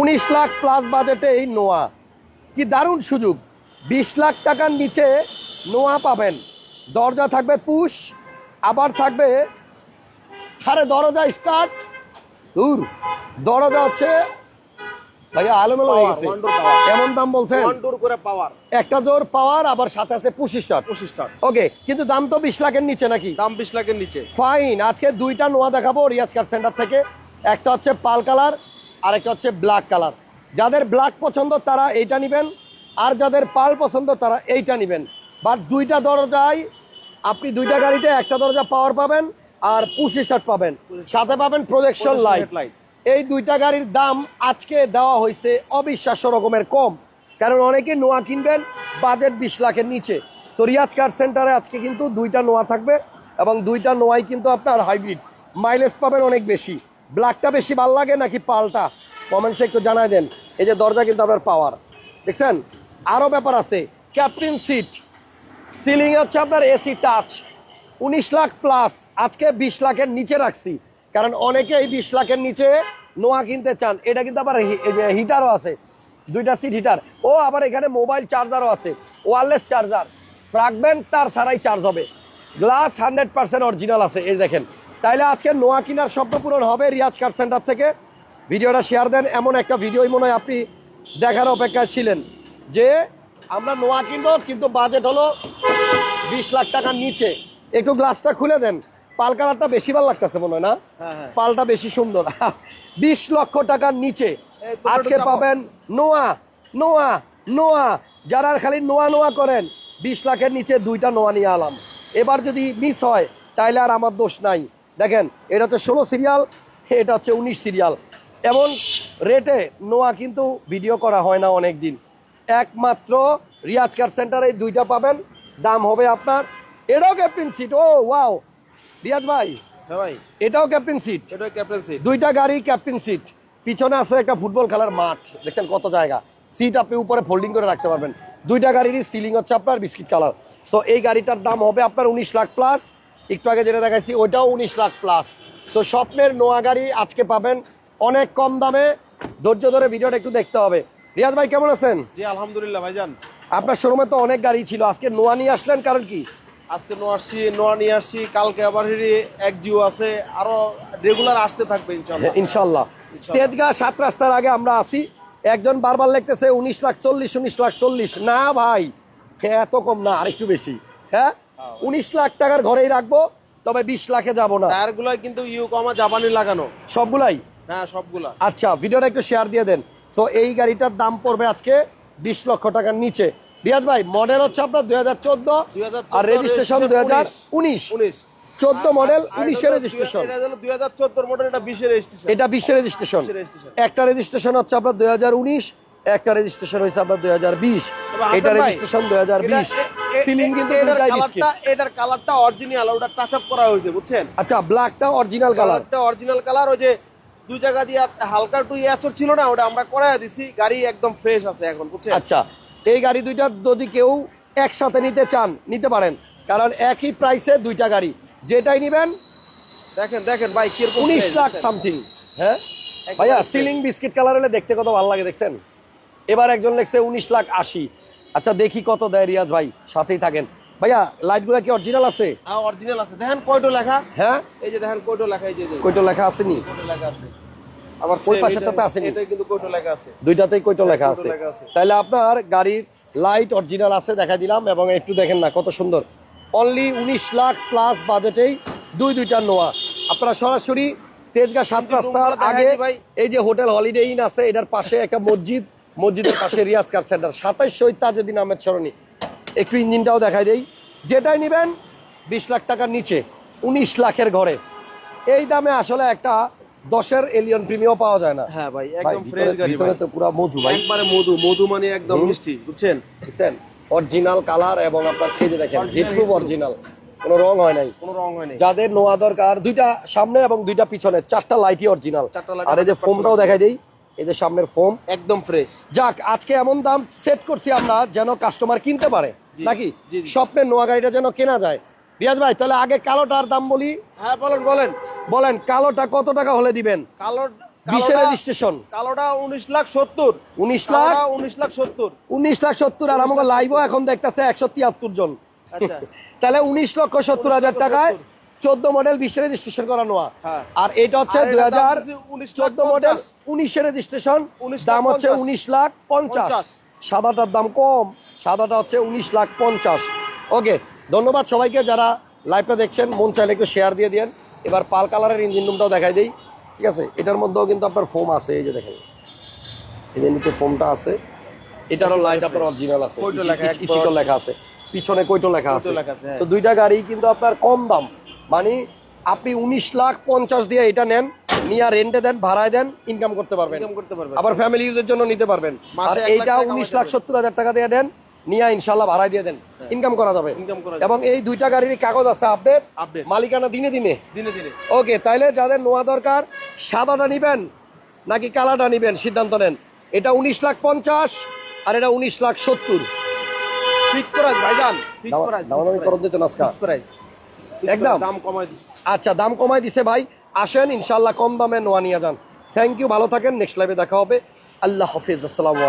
উনিশ লাখ প্লাস বাজেটেই নোয়া। কি দারুণ সুযোগ। বিশ লাখ টাকার নিচে নোয়া পাবেন। দরজা থাকবে পুশ আবার থাকবে আরে দরজা স্টার্ট দূর দরজা হচ্ছে ভাইয়া আলোমেলো হয়ে গেছে। কেমন দাম বলছেন? একটা জোর পাওয়ার আবার সাথে আছে পঁচিশ টাকা ওকে কিন্তু দাম তো বিশ লাখের নিচে নাকি? দাম বিশ লাখের নিচে। ফাইন আজকে দুইটা নোয়া দেখাবো রিয়াজ কার সেন্টার থেকে। একটা হচ্ছে পাল কালার আর একটা হচ্ছে ব্ল্যাক কালার যাদের ব্ল্যাক পছন্দ তারা এইটা নেবেন। আর যাদের পাল পছন্দ তারা এইটা নেবেন। বাট দুইটা দরজায় আপনি দুইটা গাড়িতে একটা দরজা পাওয়ার পাবেন আর পুশ স্টার্ট পাবেন। সাথে পাবেন প্রজেকশন লাইট লাইট এই দুইটা গাড়ির দাম আজকে দেওয়া হয়েছে অবিশ্বাস্য রকমের কম। কারণ অনেকে নোয়া কিনবেন বাজেট বিশ লাখের নিচে। তো রিয়াজ কার সেন্টারে আজকে কিন্তু দুইটা নোয়া থাকবে এবং দুইটা নোয়াই কিন্তু আপনার হাইব্রিড মাইলেজ পাবেন অনেক বেশি। ব্ল্যাকটা বেশি ভালো লাগে নাকি পালটা? কমেন্টসে একটু জানাই দেন। এই যে দরজা কিন্তু আপনার পাওয়ার দেখছেন? আরও ব্যাপার আছে। ক্যাপ্টেন সিট সিলিং হচ্ছে আপনার এসি টাচ উনিশ লাখ প্লাস আজকে বিশ লাখের নিচে রাখছি। কারণ অনেকে এই বিশ লাখের নিচে নোয়া কিনতে চান। এটা কিন্তু আবার হিটারও আছে। দুইটা সিট হিটার ও আবার এখানে মোবাইল চার্জারও আছে। ওয়ারলেস চার্জার রাখবেন তার ছাড়াই চার্জ হবে। গ্লাস হান্ড্রেড পার্সেন্ট অরিজিনাল আছে। এই দেখেন। তাইলে আজকে নোয়া কিনার স্বপ্ন পূরণ হবে রিয়াজ কার সেন্টার থেকে। ভিডিওটা শেয়ার দেন এমন একটা ভিডিওই মনে হয় আপনি দেখার অপেক্ষায় ছিলেন যে আমরা নোয়া কিনবো কিন্তু বাজেট হলো বিশ লাখ টাকার নিচে। একটু গ্লাসটা খুলে দেন পাল কালারটা বেশি ভালো লাগতেছে মনে হয় না? হ্যাঁ হ্যাঁ। পালটা বেশি সুন্দর। বিশ লক্ষ টাকার নিচে। আজকে পাবেন নোয়া নোয়া নোয়া। যারা খালি নোয়া নোয়া করেন বিশ লাখের নিচে দুইটা নোয়া নিয়ে আলাম। এবার যদি মিস হয় তাইলে আর আমার দোষ নাই। দেখেন এটা হচ্ছে ষোলো সিরিয়াল এটা হচ্ছে উনিশ সিরিয়াল এমন রেটে নোয়া কিন্তু ভিডিও করা হয় না অনেক দিন একমাত্র রিয়াজ কার সেন্টারে এই দুইটা পাবেন দাম হবে আপনার। এটাও ক্যাপ্টেন সিট ও ওয়াও রিয়াজ ভাই হ্যাঁ ভাই। এটাও ক্যাপ্টেন সিট এটা ক্যাপ্টেন সিট দুইটা গাড়ি ক্যাপ্টেন সিট পিছনে আছে একটা ফুটবল খেলার মাঠ। দেখছেন কত জায়গা। সিট আপনি উপরে ফোল্ডিং করে রাখতে পারবেন। দুইটা গাড়িরই সিলিং হচ্ছে আপনার বিস্কিট কালার সো এই গাড়িটার দাম হবে আপনার উনিশ লাখ প্লাস একটু আগে যেটা দেখাইছি ওইটাও উনিশ লাখ প্লাস সো স্বপ্নের নোয়া গাড়ি আজকে পাবেন অনেক কম দামে। ধৈর্য ধরে ভিডিওটা একটু দেখতে হবে। রিয়াজ ভাই কেমন আছেন? জি আলহামদুলিল্লাহ ভাইজান। আপনার শোরুমে তো অনেক গাড়ি ছিল। আজকে নোয়া নিয়ে আসলেন কারণ কি? আজকে নোয়া আসছি নোয়া নিয়ে আসছি। কালকে আবার এক জিও আছে। আরও রেগুলার আসতে থাকবে ইনশাল্লাহ ইনশাল্লাহ ইনশাল্লাহ। তেজগাঁ সাত রাস্তার আগে আমরা আসি একজন বারবার লিখতেছে উনিশ লাখ চল্লিশ উনিশ লাখ চল্লিশ। না ভাই হ্যাঁ, এত কম না আরেকটু বেশি। হ্যাঁ হ্যাঁ। উনিশ লাখ টাকার ঘরেই রাখব তবে বিশ লাখে যাব না। টায়ারগুলো কিন্তু ইউ কমা জাপানি লাগানো। সবগুলাই? হ্যাঁ সবগুলা। আচ্ছা ভিডিওটা একটু শেয়ার দিয়ে দেন। তো এই গাড়িটার দাম পড়বে আজকে বিশ লক্ষ টাকার নিচে। রিয়াজ ভাই মডেল হচ্ছে আপনার দুই হাজার চোদ্দ আর রেজিস্ট্রেশন দুই হাজার উনিশ। চোদ্দ মডেল উনিশের রেজিস্ট্রেশন এটা বিশের রেজিস্ট্রেশন। একটা রেজিস্ট্রেশন হচ্ছে আপনার দুই হাজার উনিশ একটা রেজিস্ট্রেশন হয়েছে আপনার দুই হাজার বিশ। এটা রেজিস্ট্রেশন দুই হাজার বিশ। সিলিং কিন্তু এটার কালারটা অরিজিনাল ওটা টাচ আপ করা হয়েছে বুঝছেন? আচ্ছা ব্ল্যাকটা অরিজিনাল কালার কালারটা অরিজিনাল কালার ওই যে দুই জায়গা দিয়ে হালকা টু ইয়াচর ছিল না ওটা আমরা করায় দিছি গাড়ি একদম ফ্রেশ আছে এখন বুঝছেন? আচ্ছা এই গাড়ি দুইটা যদি কেউ একসাথে নিতে চান নিতে পারেন কারণ একই প্রাইসে দুইটা গাড়ি। যেটাই নিবেন দেখেন দেখেন ভাই কীরকম উনিশ fresh, লাখ সামথিং হ্যাঁ? ভাইয়া সিলিং বিস্কিট কালার হলে দেখতে কত ভালো লাগে দেখছেন? এবার একজন লেখছে উনিশ লাখ আশি। আচ্ছা দেখি কত দেয় রিয়াজ ভাই সাথেই থাকেন। ভাইয়া লাইটগুলো কি অরিজিনাল আছে? হ্যাঁ অরিজিনাল আছে। দেখেন কয়টো লেখা? হ্যাঁ? এই যে দেখেন কয়টো লেখা এই যে কয়টা লেখা আসেনি? কয়টো লেখা আছে? আবার ওই পাশেরটাতে এটা- আসেনি? এটা কিন্তু কয়টো লেখা আছে? দুইটাতেই কয়টা লেখা আছে? তাহলে আপনার গাড়ির লাইট অরিজিনাল আছে দেখা দিলাম এবং একটু দেখেন না কত সুন্দর। অনলি উনিশ লাখ প্লাস বাজেটেই দুই দুইটা নোয়া। আপনারা সরাসরি তেজগাঁ সাত রাস্তার আগে এই যে হোটেল হলিডে ইন আছে এটার পাশে একটা মসজিদ মসজিদের পাশে রিয়াজ কার সেন্টার। সাতাইশ শহীদ তাজেদিন আহমেদ সরণি। একটু ইঞ্জিনটাও দেখাই দেই। যেটাই নেবেন বিশ লাখ টাকার নিচে উনিশ লাখের ঘরে। এই দামে আসলে একটা দশের এলিয়ন প্রিমিয়াম পাওয়া যায় না। হ্যাঁ ভাই একদম ফ্রেশ গাড়ি ভিতরে তো পুরো মধু ভাই। একবারে মধু মধু মানে একদম মিষ্টি বুঝছেন? বুঝছেন? অরিজিনাল কালার এবং আপনার খেয়ে দেখেন হিটপ্রুফ অরিজিনাল কোনো রং হয় নাই। কোনো রং হয়নি যাদের নোয়া দরকার দুইটা সামনে এবং দুইটা পিছনে চারটা লাইটই অরিজিনাল আর এই যে 100% ফোমটাও দেখাই দেই। যে সামনের ফোম একদম ফ্রেশ যাক আজকে এমন দাম সেট করছি আমরা যেন কাস্টমার কিনতে পারে। নাকি। স্বপ্নের নোয়া গাড়িটা যেন কেনা যায়। রিয়াজ ভাই তাহলে আগে কালোটার দাম বলি? হ্যাঁ বলেন বলেন। বলেন কালোটা কত টাকা হলে দিবেন? কালো বিশের কালোটা- রেজিস্ট্রেশন কালোটা উনিশ লাখ সত্তর। উনিশ লাখ? উনিশ লাখ সত্তর। উনিশ লাখ সত্তর আর আমাকে লাইভও এখন দেখতেছে একশো তিয়াত্তর জন। আচ্ছা। তাহলে উনিশ লক্ষ সত্তর হাজার টাকায় চোদ্দ মডেল বিশের রেজিস্ট্রেশন করা নোয়া। হ্যাঁ। আর এটা হচ্ছে দুই হাজার হচ্ছে 19 লাখ চোদ্দ মডেল 50 উনিশের রেজিস্ট্রেশন দাম হচ্ছে উনিশ লাখ পঞ্চাশ। সাদাটার দাম কম সাদাটা হচ্ছে উনিশ লাখ পঞ্চাশ। ওকে ধন্যবাদ সবাইকে যারা লাইভটা দেখছেন। মন চাইলে একটু শেয়ার দিয়ে দেন এবার পাল কালারের ইঞ্জিন রুমটাও দেখাই দিই। ঠিক আছে? এটার মধ্যেও কিন্তু আপনার ফোম আছে এই যে দেখেন। এই যে নিচে ফোমটা আছে। এটারও লাইট আপনার অরিজিনাল আছে। লেখা, আছে। পিছনে কৈটো লেখা আছে। লেখা আছে, হ্যাঁ। তো দুইটা গাড়ি কিন্তু আপনার কম দাম। মানে আপনি উনিশ লাখ পঞ্চাশ দিয়ে এটা নেন। নিয়ে রেন্টে দেন ভাড়ায় দেন ইনকাম করতে পারবেন আবার ফ্যামিলি ইউজের জন্য নিতে পারবেন আর এইটা উনিশ লাখ সত্তর হাজার টাকা দিয়ে দেন নিয়ে ইনশাল্লাহ ভাড়ায় দিয়ে দেন ইনকাম করা যাবে এবং এই দুইটা গাড়ির কাগজ আছে আপডেট মালিকানা দিনে দিনে দিনে দিনে ওকে তাইলে যাদের নোয়া দরকার সাদাটা নিবেন নাকি কালাটা নিবেন সিদ্ধান্ত নেন এটা উনিশ লাখ পঞ্চাশ আর এটা উনিশ লাখ সত্তর একদম? দাম আচ্ছা দাম কমাই দিছে ভাই আসেন ইনশাল্লাহ কম দামে নোয়া নিয়ে যান। থ্যাংক ইউ ভালো থাকেন নেক্সট লাইভে দেখা হবে। আল্লাহ হাফিজ, আসসালামু